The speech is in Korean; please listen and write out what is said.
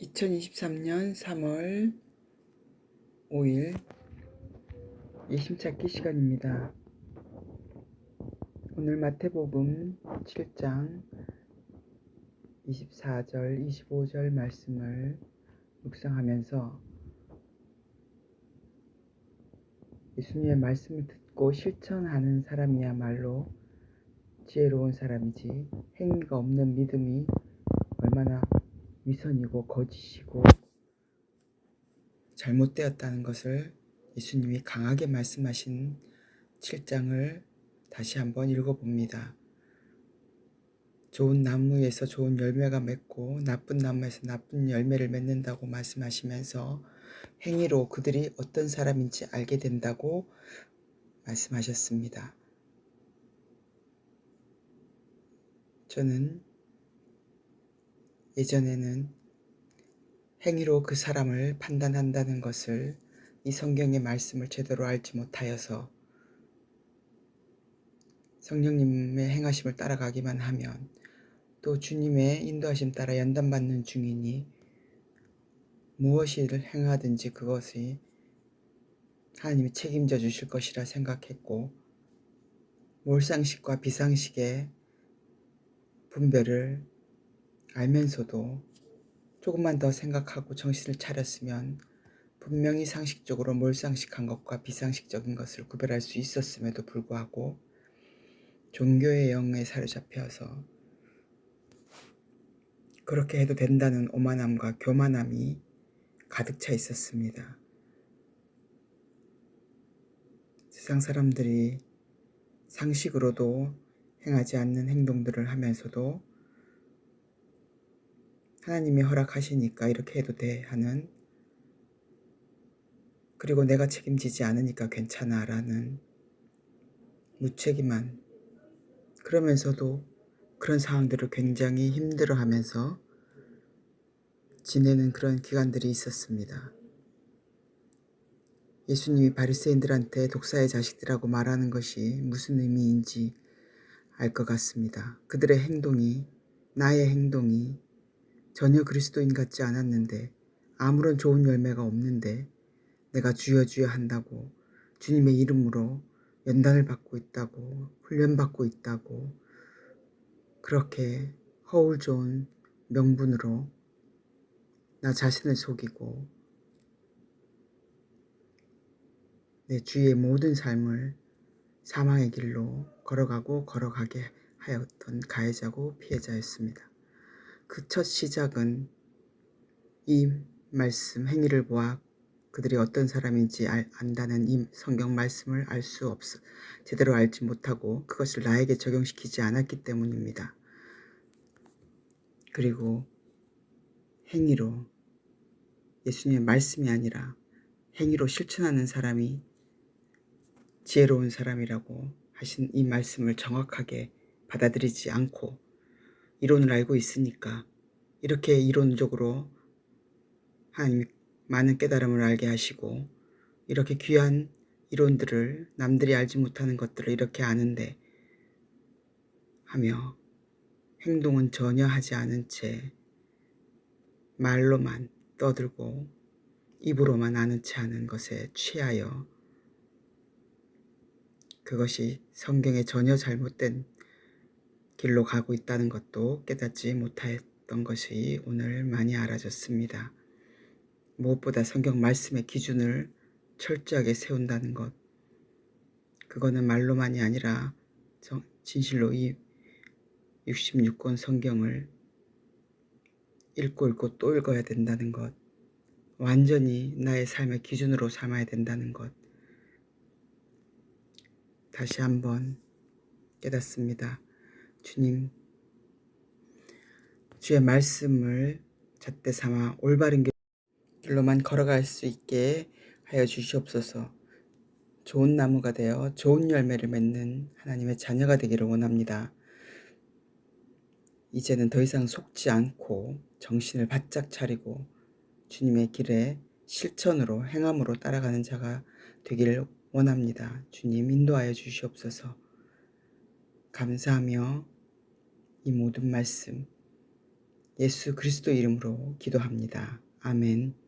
2023년 3월 5일 예심찾기 시간입니다. 오늘 마태복음 7장 24절, 25절 말씀을 묵상하면서 예수님의 말씀을 듣고 실천하는 사람이야말로 지혜로운 사람이지 행위가 없는 믿음이 얼마나 위선이고 거짓이고 잘못되었다는 것을 예수님이 강하게 말씀하신 7장을 다시 한번 읽어봅니다. 좋은 나무에서 좋은 열매가 맺고 나쁜 나무에서 나쁜 열매를 맺는다고 말씀하시면서 행위로 그들이 어떤 사람인지 알게 된다고 말씀하셨습니다. 저는 예전에는 행위로 그 사람을 판단한다는 것을 이 성경의 말씀을 제대로 알지 못하여서 성령님의 행하심을 따라가기만 하면 또 주님의 인도하심 따라 연단받는 중이니 무엇을 행하든지 그것이 하나님이 책임져 주실 것이라 생각했고 몰상식과 비상식의 분별을 알면서도 조금만 더 생각하고 정신을 차렸으면 분명히 상식적으로 몰상식한 것과 비상식적인 것을 구별할 수 있었음에도 불구하고 종교의 영에 사로잡혀서 그렇게 해도 된다는 오만함과 교만함이 가득 차 있었습니다. 세상 사람들이 상식으로도 행하지 않는 행동들을 하면서도 하나님이 허락하시니까 이렇게 해도 돼 하는 그리고 내가 책임지지 않으니까 괜찮아 라는 무책임한 그러면서도 그런 상황들을 굉장히 힘들어 하면서 지내는 그런 기간들이 있었습니다. 예수님이 바리새인들한테 독사의 자식들하고 말하는 것이 무슨 의미인지 알 것 같습니다. 그들의 행동이 나의 행동이 전혀 그리스도인 같지 않았는데 아무런 좋은 열매가 없는데 내가 주여 주여 한다고 주님의 이름으로 연단을 받고 있다고 훈련받고 있다고 그렇게 허울 좋은 명분으로 나 자신을 속이고 내 주위의 모든 삶을 사망의 길로 걸어가고 걸어가게 하였던 가해자고 피해자였습니다. 그 첫 시작은 이 말씀 행위를 보아 그들이 어떤 사람인지 알, 안다는 이 성경 말씀을 알 수 없어 제대로 알지 못하고 그것을 나에게 적용시키지 않았기 때문입니다. 그리고 행위로 예수님의 말씀이 아니라 행위로 실천하는 사람이 지혜로운 사람이라고 하신 이 말씀을 정확하게 받아들이지 않고 이론을 알고 있으니까 이렇게 이론적으로 하나님 많은 깨달음을 알게 하시고 이렇게 귀한 이론들을 남들이 알지 못하는 것들을 이렇게 아는데 하며 행동은 전혀 하지 않은 채 말로만 떠들고 입으로만 아는 채 하는 것에 취하여 그것이 성경에 전혀 잘못된 길로 가고 있다는 것도 깨닫지 못했던 것이 오늘 많이 알아졌습니다. 무엇보다 성경 말씀의 기준을 철저하게 세운다는 것. 그거는 말로만이 아니라 진실로 이 66권 성경을 읽고 읽고 또 읽어야 된다는 것. 완전히 나의 삶의 기준으로 삼아야 된다는 것. 다시 한번 깨닫습니다. 주님, 주의 말씀을 잣대 삼아 올바른 길로만 걸어갈 수 있게 하여 주시옵소서. 좋은 나무가 되어 좋은 열매를 맺는 하나님의 자녀가 되기를 원합니다. 이제는 더 이상 속지 않고 정신을 바짝 차리고 주님의 길에 실천으로 행함으로 따라가는 자가 되기를 원합니다. 주님 인도하여 주시옵소서. 감사하며 이 모든 말씀 예수 그리스도 이름으로 기도합니다. 아멘.